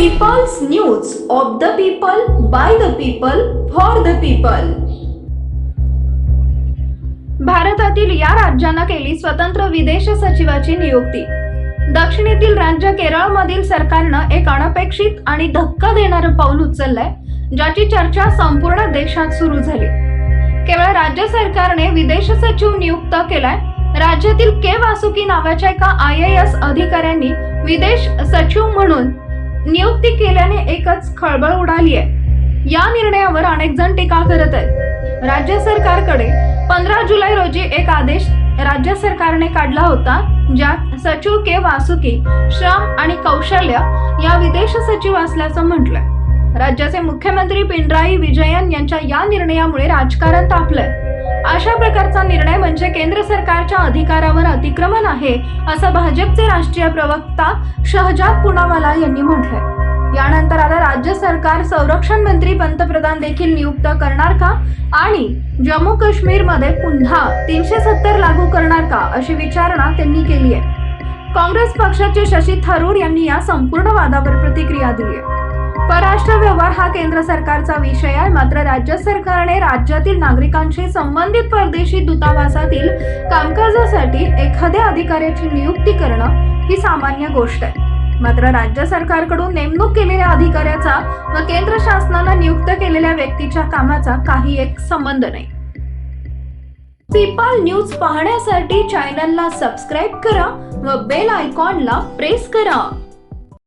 People's news of the people by the people for the people भारतातील या राज्यानं केली स्वतंत्र विदेश सचिवाची नियुक्ती. दक्षिणेतील राज्य केरळमधील सरकारनं एक अनपेक्षित आणि धक्का देणारं पाऊल उचललंय ज्याची चर्चा संपूर्ण देशात सुरू झाली. केवळ राज्य सरकारने विदेश सचिव नियुक्त केलाय राज्यातील के वासुकी नावाच्या एका आय एस अधिकाऱ्यांनी विदेश सचिव म्हणून नियुक्ती केल्याने एकच खळबळ उडाली आहे. या निर्णयावर अनेक जण टीका करत आहेत. राज्य सरकारकडे पंधरा जुलै रोजी एक आदेश राज्य सरकारने काढला होता ज्यात सचिव के वासुकी श्रम आणि कौशल्य या विदेश सचिव असल्याचं म्हटलंय. राज्याचे मुख्यमंत्री पिनराई विजयन यांच्या या निर्णयामुळे राजकारण तापलंय. अशा प्रकारचा निर्णय म्हणजे केंद्र सरकारच्या अधिकारावर अतिक्रमण आहे असं भाजपचे राष्ट्रीय प्रवक्ता शहजाद पुनावाला यांनी म्हटलंय. यानंतर आता राज्य सरकार संरक्षण मंत्री पंतप्रधान देखील नियुक्त करणार का? आणि जम्मू काश्मीरमध्ये पुन्हा तीनशे सत्तर लागू करणार का? अशी विचारणा त्यांनी केली आहे काँग्रेस पक्षाचे शशी थरूर यांनी या संपूर्ण वादावर प्रतिक्रिया दिली आहे परराष्ट्र व्यवहार हा केंद्र सरकारचा विषय आहे. मात्र राज्य सरकारने राज्यातील नागरिकांशी संबंधित परदेशी दूतावासातील कामकाजासाठी एखाद्या अधिकाऱ्याची नियुक्ती करणं ही सामान्य गोष्ट आहे. मात्र राज्य सरकारकडून नेमणूक केलेल्या अधिकाऱ्याचा व केंद्र शासनानं नियुक्त केलेल्या व्यक्तीच्या कामाचा काही एक संबंध नाही. पीपल न्यूज पाहण्यासाठी चॅनलला सबस्क्राईब करा व बेल आयकॉनला प्रेस करा.